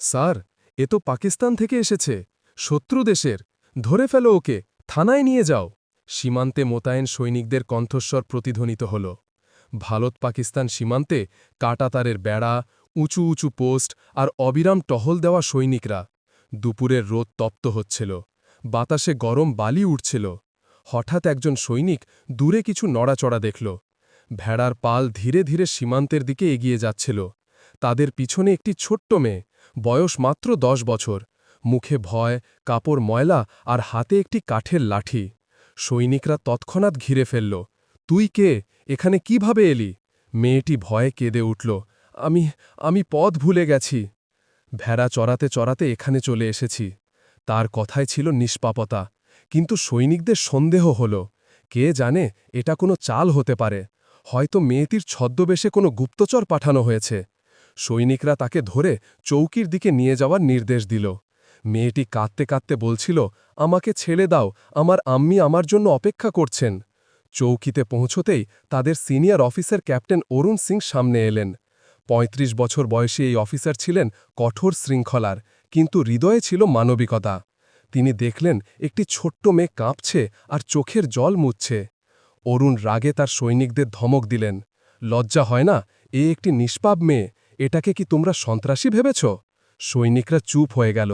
Sir, এ তো পাকিস্তান থেকে এসেছে। শত্রু দেশের। ধরে ফেলো ওকে। থানায় নিয়ে যাও। সীমান্তে মোতায়েন সৈনিকদের কণ্ঠস্বর প্রতিধ্বনিত হল। ভারত পাকিস্তান সীমান্তে কাটাতারের বেড়া, উঁচু উঁচু পোস্ট আর অবিরাম টহল দেওয়া সৈনিকরা। দুপুরের রোদ তপ্ত হচ্ছিল। বাতাসে গরম বালি উঠছিল। হঠাৎ একজন সৈনিক দূরে কিছু নড়াচড়া দেখল। ভেড়ার পাল ধীরে ধীরে সীমান্তের দিকে এগিয়ে যাচ্ছিল। তাদের পিছনে একটি ছোট্ট মেয়ে। বয়স মাত্র দশ বছর। মুখে ভয়, কাপড় ময়লা আর হাতে একটি কাঠের লাঠি। সৈনিকরা তৎক্ষণাৎ ঘিরে ফেলল, তুই কে? এখানে কীভাবে এলি? মেয়েটি ভয়ে কেঁদে উঠল, আমি আমি পথ ভুলে গেছি। ভেড়া চড়াতে চড়াতে এখানে চলে এসেছি। তার কথায় ছিল নিষ্পাপতা। কিন্তু সৈনিকদের সন্দেহ হল, কে জানে এটা কোনো চাল হতে পারে। হয়তো মেয়েটির ছদ্মবেশে কোনো গুপ্তচর পাঠানো হয়েছে। সৈনিকরা তাকে ধরে চৌকির দিকে নিয়ে যাওয়ার নির্দেশ দিল। মেয়েটি কাঁদতে কাঁদতে বলছিল, আমাকে ছেড়ে দাও, আমার আম্মি আমার জন্য অপেক্ষা করছেন। চৌকিতে পৌঁছতেই তাদের senior officer captain Arun Singh সামনে এলেন। ৩৫ বছর বয়সী এই অফিসার ছিলেন কঠোর শৃঙ্খলার, কিন্তু হৃদয়ে ছিল মানবিকতা। তিনি দেখলেন একটি ছোট্ট মেয়ে কাঁপছে আর চোখের জল মুছছে। অরুণ রাগে তার সৈনিকদের ধমক দিলেন, লজ্জা হয় না, এ একটি নিষ্পাপ মেয়ে। এটাকে কি তোমরা সন্ত্রাসী ভেবেছ? সৈনিকরা চুপ হয়ে গেল।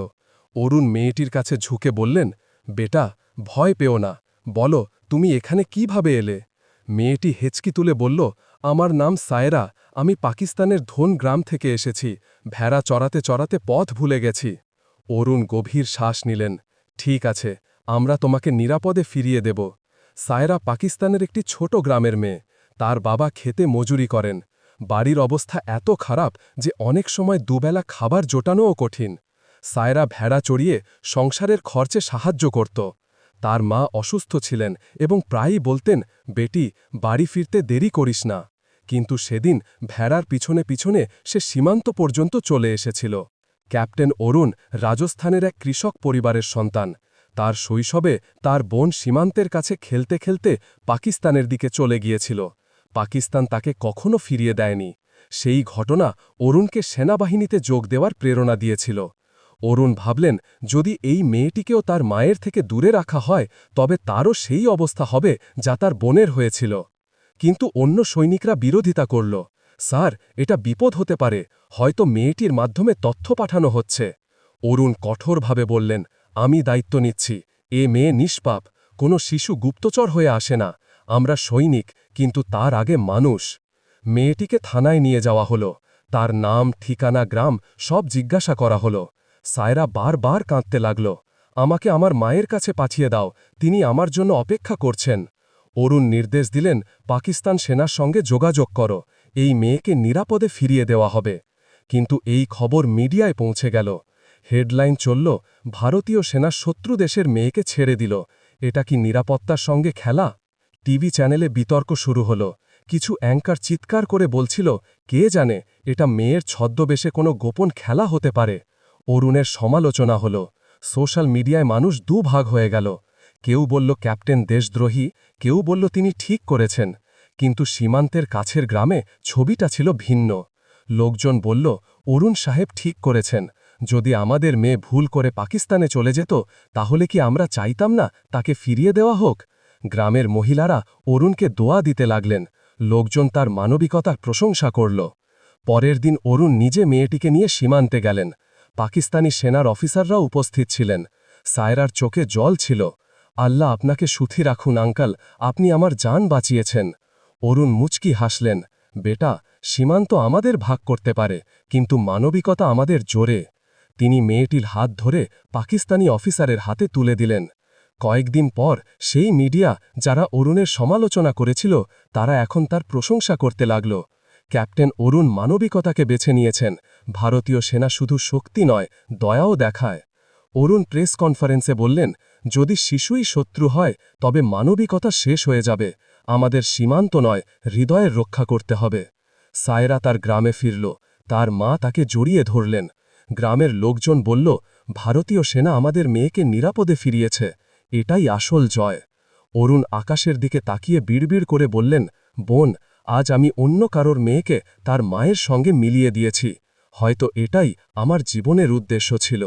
অরুণ মেয়েটির কাছে ঝুঁকে বললেন, বেটা, ভয় পেও না। বলো, তুমি এখানে কীভাবে এলে? মেয়েটি হেঁচকি তুলে বলল, আমার নাম সায়রা। আমি পাকিস্তানের ধন গ্রাম থেকে এসেছি। ভেড়া চড়াতে চড়াতে পথ ভুলে গেছি। অরুণ গভীর শ্বাস নিলেন, ঠিক আছে, আমরা তোমাকে নিরাপদে ফিরিয়ে দেব। সায়রা পাকিস্তানের একটি ছোট গ্রামের মেয়ে। তার বাবা খেতে মজুরি করেন। বাড়ির অবস্থা এত খারাপ যে অনেক সময় দুবেলা খাবার জোটানোও কঠিন। সায়রা ভেড়া চড়িয়ে সংসারের খরচে সাহায্য করত। তার মা অসুস্থ ছিলেন এবং প্রায়ই বলতেন, বেটি, বাড়ি ফিরতে দেরি করিস না। কিন্তু সেদিন ভেড়ার পিছনে পিছনে সে সীমান্ত পর্যন্ত চলে এসেছিল। ক্যাপ্টেন অরুণ রাজস্থানের এক কৃষক পরিবারের সন্তান। তার শৈশবে তার বোন সীমান্তের কাছে খেলতে খেলতে পাকিস্তানের দিকে চলে গিয়েছিল। পাকিস্তান তাকে কখনো ফিরিয়ে দেয়নি। সেই ঘটনা অরুণকে সেনাবাহিনীতে যোগ দেওয়ার প্রেরণা দিয়েছিল। অরুণ ভাবলেন, যদি এই মেয়েটিকেও তার মায়ের থেকে দূরে রাখা হয়, তবে তারও সেই অবস্থা হবে যা তার বোনের হয়েছিল। কিন্তু অন্য সৈনিকরা বিরোধিতা করল। স্যার, এটা বিপদ হতে পারে। হয়তো মেয়েটির মাধ্যমে তথ্য পাঠানো হচ্ছে। অরুণ কঠোরভাবে বললেন, আমি দায়িত্ব নিচ্ছি। এ মেয়ে নিষ্পাপ। কোনো শিশু গুপ্তচর হয়ে আসে না। আমরা সৈনিক, কিন্তু তার আগে মানুষ। মেয়েটিকে থানায় নিয়ে যাওয়া হলো। তার নাম, ঠিকানা, গ্রাম, সব জিজ্ঞাসা করা হলো। সায়রা বারবার কাঁদতে লাগল। আমাকে আমার মায়ের কাছে পাঠিয়ে দাও, তিনি আমার জন্য অপেক্ষা করছেন। অরুণ নির্দেশ দিলেন, পাকিস্তান সেনার সঙ্গে যোগাযোগ করো। এই মেয়েকে নিরাপদে ফিরিয়ে দেওয়া হবে। কিন্তু এই খবর মিডিয়ায় পৌঁছে গেল। হেডলাইন চলল, ভারতীয় সেনা শত্রু দেশের মেয়েকে ছেড়ে দিল। এটা কি নিরাপত্তার সঙ্গে খেলা? টিভি চ্যানেলে বিতর্ক শুরু হল। কিছু অ্যাঙ্কার চিৎকার করে বলছিল, কে জানে, এটা মেয়ের ছদ্মবেশে কোনো গোপন খেলা হতে পারে। অরুণের সমালোচনা হল। সোশ্যাল মিডিয়ায় মানুষ দুভাগ হয়ে গেল। কেউ বলল, ক্যাপ্টেন দেশদ্রোহী। কেউ বলল, তিনি ঠিক করেছেন। কিন্তু সীমান্তের কাছের গ্রামে ছবিটা ছিল ভিন্ন। লোকজন বলল, অরুণ সাহেব ঠিক করেছেন। যদি আমাদের মেয়ে ভুল করে পাকিস্তানে চলে যেত, তাহলে কি আমরা চাইতাম না তাকে ফিরিয়ে দেওয়া হোক? গ্রামের মহিলারা অরুণকে দোয়া দিতে লাগলেন। লোকজন তার মানবিকতার প্রশংসা করল। পরের দিন অরুণ নিজে মেয়েটিকে নিয়ে সীমান্তে গেলেন। পাকিস্তানি সেনার অফিসাররাও উপস্থিত ছিলেন। সায়রার চোখে জল ছিল। আল্লাহ আপনাকে সুথি রাখুন, আঙ্কাল। আপনি আমার যান বাঁচিয়েছেন। অরুণ মুচকি হাসলেন। বেটা, সীমান্ত আমাদের ভাগ করতে পারে, কিন্তু মানবিকতা আমাদের জোরে। তিনি মেয়েটির হাত ধরে পাকিস্তানি অফিসারের হাতে তুলে দিলেন। কয়েকদিন পর সেই মিডিয়া যারা অরুণের সমালোচনা করেছিল, তারা এখন তার প্রশংসা করতে লাগল। ক্যাপ্টেন অরুণ মানবিকতাকে বেছে নিয়েছেন। ভারতীয় সেনা শুধু শক্তি নয়, দয়াও দেখায়। অরুণ প্রেস কনফারেন্সে বললেন, যদি শিশুই শত্রু হয়, তবে মানবিকতা শেষ হয়ে যাবে। আমাদের সীমান্ত নয়, হৃদয়ের রক্ষা করতে হবে। সায়রা তার গ্রামে ফিরল। তার মা তাকে জড়িয়ে ধরলেন। গ্রামের লোকজন বলল, ভারতীয় সেনা আমাদের মেয়েকে নিরাপদে ফিরিয়েছে। এটাই আসল জয়। অরুণ আকাশের দিকে তাকিয়ে বিড়বিড় করে বললেন, বোন, আজ আমি অন্য কারোর মেয়েকে তার মায়ের সঙ্গে মিলিয়ে দিয়েছি। হয়তো এটাই আমার জীবনের উদ্দেশ্য ছিল।